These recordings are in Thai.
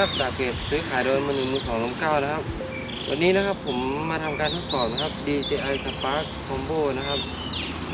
จากเพจซื้อขายโดยมือหนึ่งมือสองลมเก้านะครับ วันนี้นะครับผมมาทำการทดสอบนะครับ DJI Spark Combo นะครับ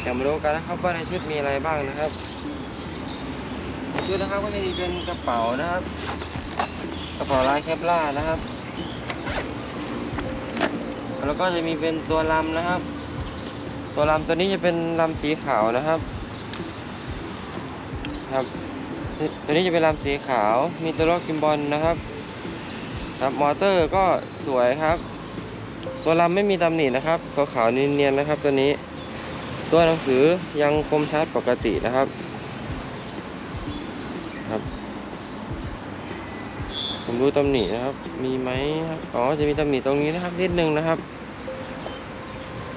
เดี๋ยวมาดูกันนะครับว่าในชุดมีอะไรบ้างนะครับชุดนะครับก็จะมีเป็นกระเป๋านะครับ กระเป๋าลายแคปล่านะครับ แล้วก็จะมีเป็นตัวลำนะครับ ตัวลำตัวนี้จะเป็นลำสีขาวนะครับ ครับ ตัวนี้จะเป็นลำสีขาว มีตัวล็อกกิมบอลนะครับครับมอเตอร์ก็สวยครับ ตัวลำไม่มีตำหนินะครับขาวขาวๆเนียนๆนะครับ ตัวนี้ ตัวหนังสือยังคมชัดปกตินะครับ ครับ ผมดูตำหนินะครับ มีไหมครับอ๋อจะมีตำหนิตรงนี้นะครับนิดนึงนะครับ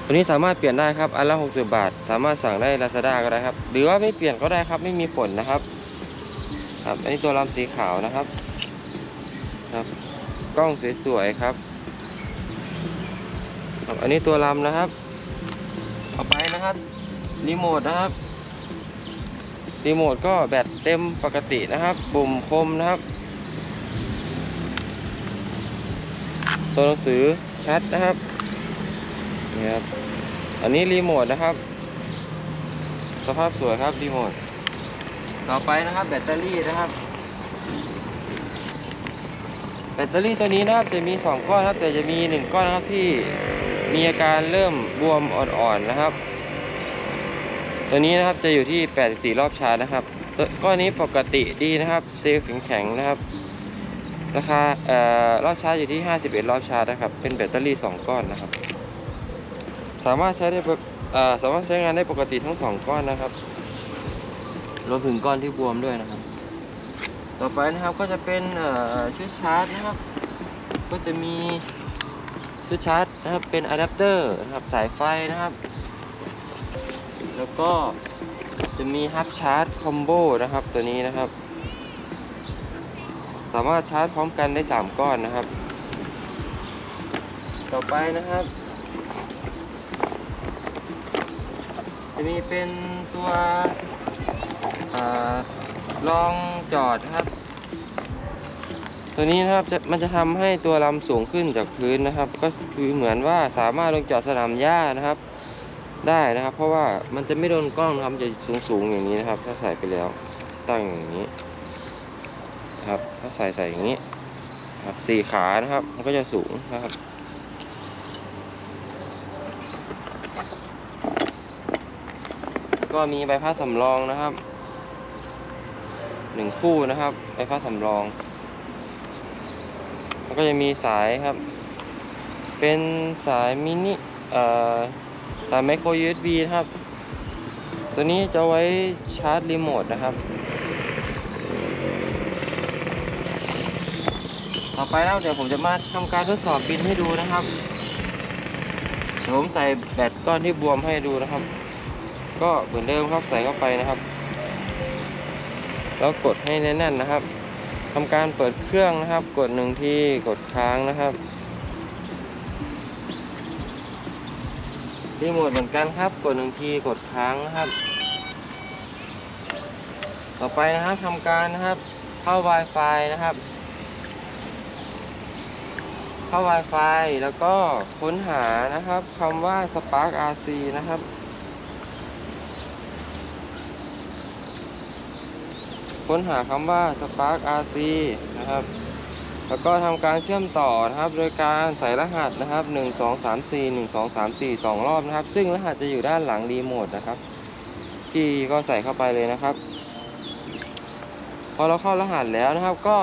ตัวนี้สามารถเปลี่ยนได้ครับอันละ60 บาท สามารถสั่งได้ Lazada ก็ได้ครับ หรือว่าไม่เปลี่ยนก็ได้ครับ ไม่มีผลนะครับ ครับ อันนี้ตัวลำสีขาวนะครับ ครับ กล้องสวยๆครับครับ อันนี้ตัวลำนะครับต่อไปนะครับ รีโมทนะครับ รีโมทก็แบตเต็มปกตินะครับ ปุ่มคมนะครับ ตัวหนังสือชัดนะครับ นี่ครับ อันนี้รีโมทนะครับ สภาพสวยครับรีโมท ต่อไปนะครับแบตเตอรี่นะครับ แบตเตอรี่ตัวนี้นะครับจะมี 2 ก้อนครับแต่จะมี 1 ก้อนนะครับที่มีอาการเริ่มบวมอ่อนๆนะครับ ตัวนี้นะครับจะอยู่ที่ 84 รอบชาร์จนะครับก้อนนี้ปกติดีนะครับเซลล์แข็งๆนะครับราคาเอ่อรอบชาร์จอยู่ที่ 51 รอบชาร์จนะครับ เป็นแบตเตอรี่ 2 ก้อนนะครับ สามารถใช้ได้ปกเอ่อสามารถใช้งานได้ปกติทั้ง 2 ก้อนนะครับ รวมถึงก้อนที่บวมด้วยนะครับ ต่อไปนะครับก็จะเป็นชุดชาร์จนะครับ ก็จะมีชุดชาร์จนะครับเป็นอะแดปเตอร์นะครับสายไฟนะครับ แล้วก็จะมีฮับชาร์จคอมโบนะครับตัวนี้นะครับ สามารถชาร์จพร้อมกันได้ 3 ก้อนนะครับ ต่อไปนะครับ จะมีเป็นตัว อ่ารองจอดนะครับ ตัวนี้นะครับจะมันจะทำให้ตัวลำสูงขึ้นจากพื้นนะครับ ก็คือเหมือนว่าสามารถลงจอดสนามหญ้านะครับ ได้นะครับ เพราะว่ามันจะไม่โดนกล้องนะครับมันจะสูงสูงๆอย่างนี้นะครับ ถ้าใส่ไปแล้วตั้งอย่างนี้ครับถ้าใส่ใส่อย่างนี้ครับสี่ขานะครับ มันก็จะสูงนะครับก็มีใบพัดสำรองนะครับ หนึ่งคู่นะครับใบพัดสำรอง แล้วก็จะมีสายครับ เป็นสายมินิเอ่อสายไมโคร USB นะครับ ตัวนี้จะไว้ชาร์จรีโมทนะครับ ต่อไปแล้วเดี๋ยวผมจะมาทำการทดสอบบินให้ดูนะครับเดี๋ยวผมใส่แบตก้อนที่บวมให้ดูนะครับ ก็เหมือนเดิมครับใส่เข้าไปนะครับ แล้วกดให้แน่นๆนะครับทำการเปิดเครื่องนะครับ กดหนึ่งทีกดค้างนะครับรีโมทเหมือนกันครับ กดหนึ่งทีกดค้างนะครับ ต่อไปนะครับทำการนะครับเข้า Wi-Fi นะครับ เข้า Wi-Fi แล้วก็ค้นหานะครับคำว่า Spark RC นะครับ ค้นหาคำว่า Spark RC นะครับ แล้วก็ทำการเชื่อมต่อนะครับ โดยการใส่รหัสนะครับ 1 2 3 4 1 2 3 4 2 รอบนะครับ ซึ่งรหัสจะอยู่ด้านหลังรีโมทนะครับ ที่ก็ใส่เข้าไปเลยนะครับ พอเราเข้ารหัสแล้วนะครับก็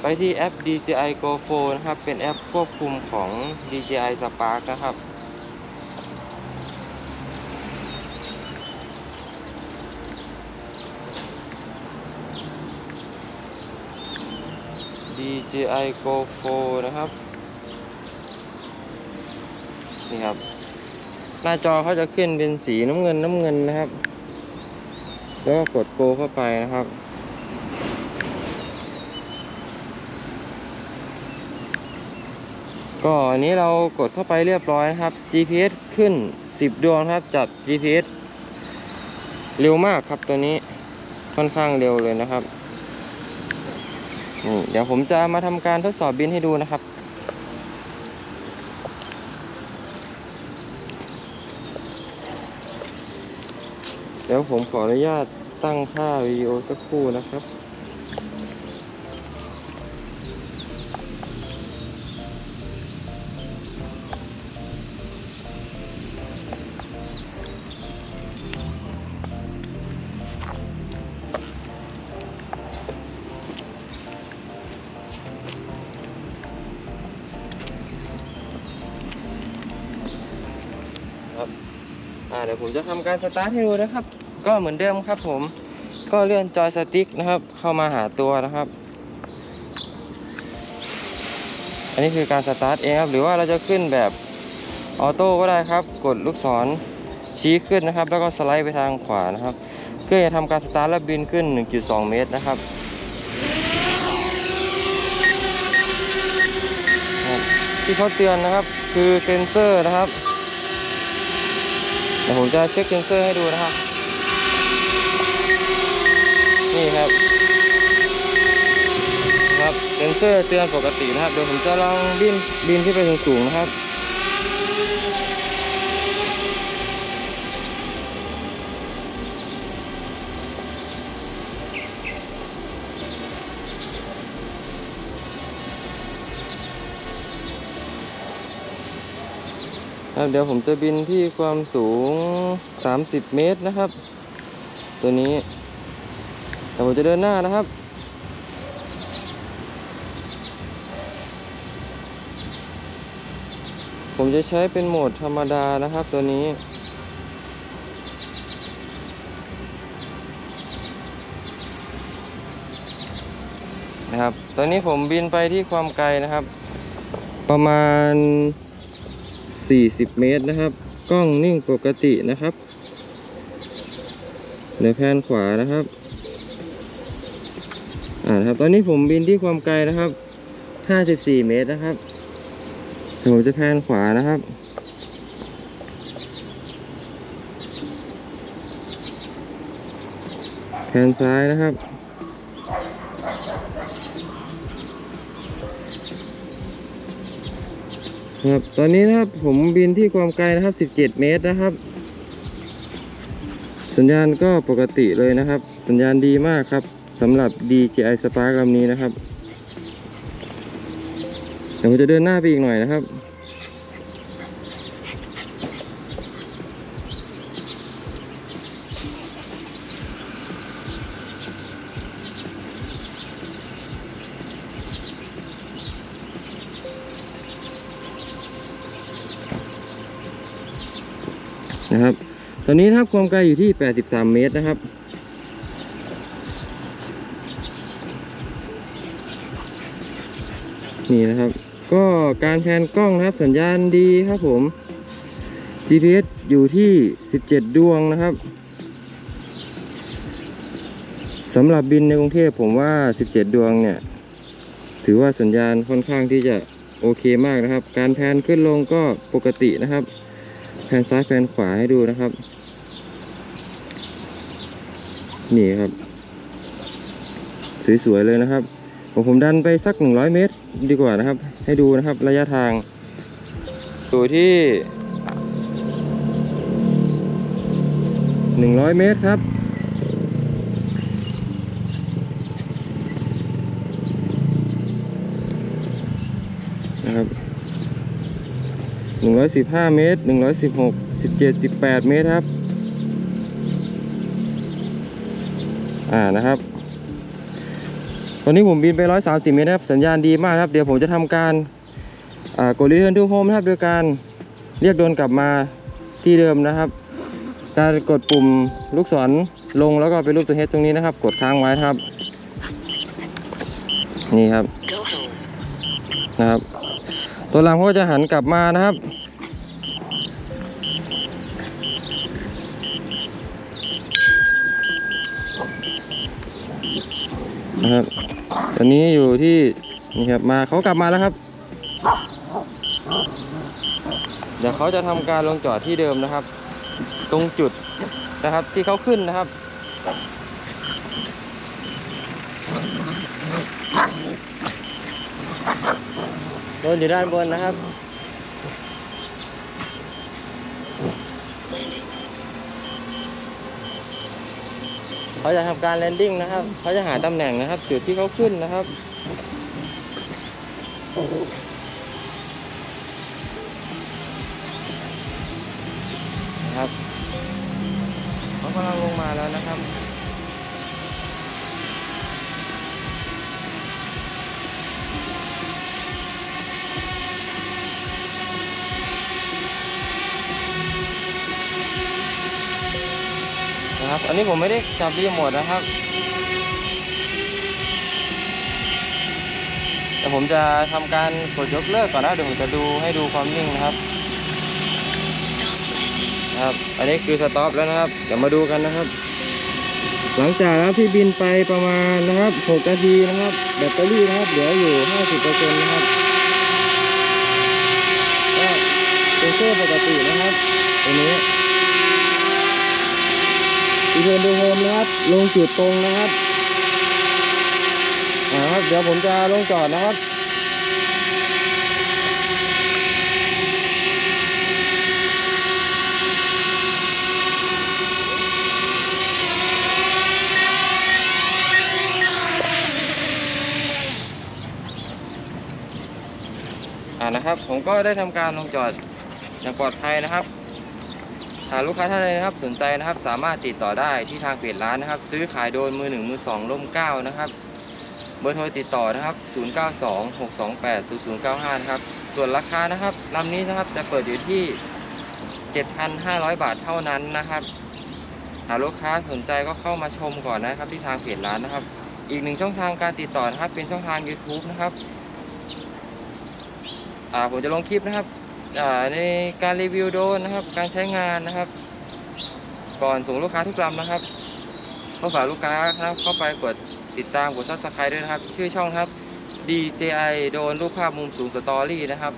ไปที่แอป DJI Go 4นะครับ เป็นแอปควบคุมของ DJI Spark นะครับ DJI Go 4 นะครับ นี่ครับ หน้าจอเขาจะขึ้นเป็นสีน้ำเงินน้ำเงินนะครับ แล้วก็กด Go เข้าไปนะครับก็อันนี้เรากดเข้าไปเรียบร้อยนะครับ GPS ขึ้น 10 ดวงครับจับ GPS เร็วมากครับตัวนี้ค่อนข้างเร็วเลยนะครับ นี่เดี๋ยวผมจะมาทำการทดสอบบินให้ดูนะครับ เดี๋ยวผมขออนุญาตตั้งค่าวิดีโอสักครู่นะครับครับาเดี๋ยวผมจะทำการสตาร์ทให้ดูนะครับ ก็เหมือนเดิมครับผม ก็เลื่อนจอยสติ๊กนะครับ เข้ามาหาตัวนะครับ อันนี้คือการสตาร์ทเองครับ หรือว่าเราจะขึ้นแบบออโต้ก็ได้ครับ กดลูกศรชี้ขึ้นนะครับ แล้วก็สไลด์ไปทางขวานะครับ เพื่อจะทำการสตาร์ทและบินขึ้น 1.2 เมตรนะครับที่เขาเตือนนะครับ คือเซนเซอร์นะครับ ดี๋ยวผมจะเช็คเซนเซอร์ให้ดูนะครับ นี่ครับ ครับเซนเซอร์เตือนปกตินะครับ เดี๋ยวผมจะลองบินบินที่ไปสูงๆนะครับ ครับเดี๋ยวผมจะบินที่ความสูง 30 เมตรนะครับ ตัวนี้เดี๋ยวผมจะเดินหน้านะครับ ผมจะใช้เป็นโหมดธรรมดานะครับตัวนี้นะครับ ตอนนี้ผมบินไปที่ความไกลนะครับ ประมาณ 40 เมตรนะครับ กล้องนิ่งปกตินะครับเดี๋ยวแพนขวานะครับ อ่าครับ ตอนนี้ผมบินที่ความไกลนะครับ 54 เมตรนะครับเดี๋ยวผมจะแพนขวานะครับแพนซ้ายนะครับ ครับตอนนี้นะครับผมบินที่ความไกลนะครับ 17 เมตรนะครับ สัญญาณก็ปกติเลยนะครับ สัญญาณดีมากครับสำหรับ DJI Spark ลำนี้นะครับเดี๋ยวผมจะเดินหน้าไปอีกหน่อยนะครับนะครับ ตอนนี้นะครับความไกลอยู่ที่ 83 เมตรนะครับ นี่นะครับ ก็การแพนกล้องนะครับสัญญาณดีครับผม GPS อยู่ที่ 17 ดวงนะครับสำหรับบินในกรุงเทพผมว่า 17 ดวงเนี่ย ถือว่าสัญญาณค่อนข้างที่จะโอเคมากนะครับ การแพนขึ้นลงก็ปกตินะครับแผนซ้ายแผนขวาให้ดูนะครับ นี่ครับ สวยๆเลยนะครับผมผมดันไปสัก 100 เมตรดีกว่านะครับ ให้ดูนะครับระยะทางอยู่ที่ 100 เมตรครับนะครับหนึ่งร้อยสิบห้าเมตรหนึ่งร้อยสิบหกสิบเจ็ดสิบแปดเมตรครับ อ่านะครับ ตอนนี้ผมบินไปร้อยสามสิบเมตรนะครับ สัญญาณดีมากครับ เดี๋ยวผมจะทำการอ่ากด return to home นะครับโดยการเรียกโดนกลับมาที่เดิมนะครับ การกดปุ่มลูกศรลงแล้วก็เป็นรูปตัวเฮดตรงนี้นะครับ กดค้างไว้ครับ นี่ครับนะครับ ตัวลำเขาก็จะหันกลับมานะครับ นะครับ ตอนนี้อยู่ที่นี่ครับมาเขากลับมาแล้วครับ เดี๋ยวเขาจะทำการลงจอดที่เดิมนะครับ ตรงจุดนะครับที่เขาขึ้นนะครับบนอยู่ด้านบนนะครับ เขาจะทำการแลนดิ้งนะครับ เขาจะหาตำแหน่งนะครับ จุดที่เขาขึ้นนะครับนะครับ อันนี้ผมไม่ได้จับรีโมทนะครับ แต่ผมจะทำการกดยกเลิกก่อนนะเดี๋ยวผมจะดูให้ดูความนิ่งนะครับครับ อันนี้คือสต็อปแล้วนะครับ เดี๋ยวมาดูกันนะครับ หลังจากนะที่บินไปประมาณนะครับ 6 นาทีนะครับ แบตเตอรี่นะครับเหลืออยู่ 50%นะครับก็เป็นเซอร์ปกตินะครับตัวนี้ อีเวนดูโฮมนะครับ ลงจุดตรงนะครับอ่าครับ เดี๋ยวผมจะลงจอดนะครับอ่านะครับ ผมก็ได้ทำการลงจอดอย่างปลอดภัยนะครับ หากลูกค้าท่านใดนะครับสนใจนะครับ สามารถติดต่อได้ที่ทางเพจร้านนะครับ ซื้อขายโดนมือหนึ่งมือสองร่มเก้านะครับเบอร์โทรติดต่อนะครับ 0926280095 นะครับ ส่วนราคานะครับลำนี้นะครับจะเปิดอยู่ที่ 7,500 บาทเท่านั้นนะครับ หากลูกค้าสนใจก็เข้ามาชมก่อนนะครับ ที่ทางเพจร้านนะครับ อีกหนึ่งช่องทางการติดต่อนะครับ เป็นช่องทาง YouTube นะครับ อ่าผมจะลงคลิปนะครับ ในการรีวิวโดนนะครับ การใช้งานนะครับ ก่อนส่งลูกค้าทุกลำนะครับก็ฝากลูกค้านะครับเข้าไปกดติดตามกดซับสไครต์ด้วยนะครับ ชื่อช่องครับ DJI โดนรูปภาพมุมสูงสตอรี่นะครับ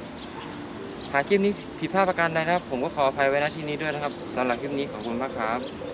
หากคลิปนี้ผิดพลาดประการใดนะครับ ผมก็ขออภัยไว้ณที่นี้ด้วยนะครับสำหรับคลิปนี้ขอบคุณมากครับ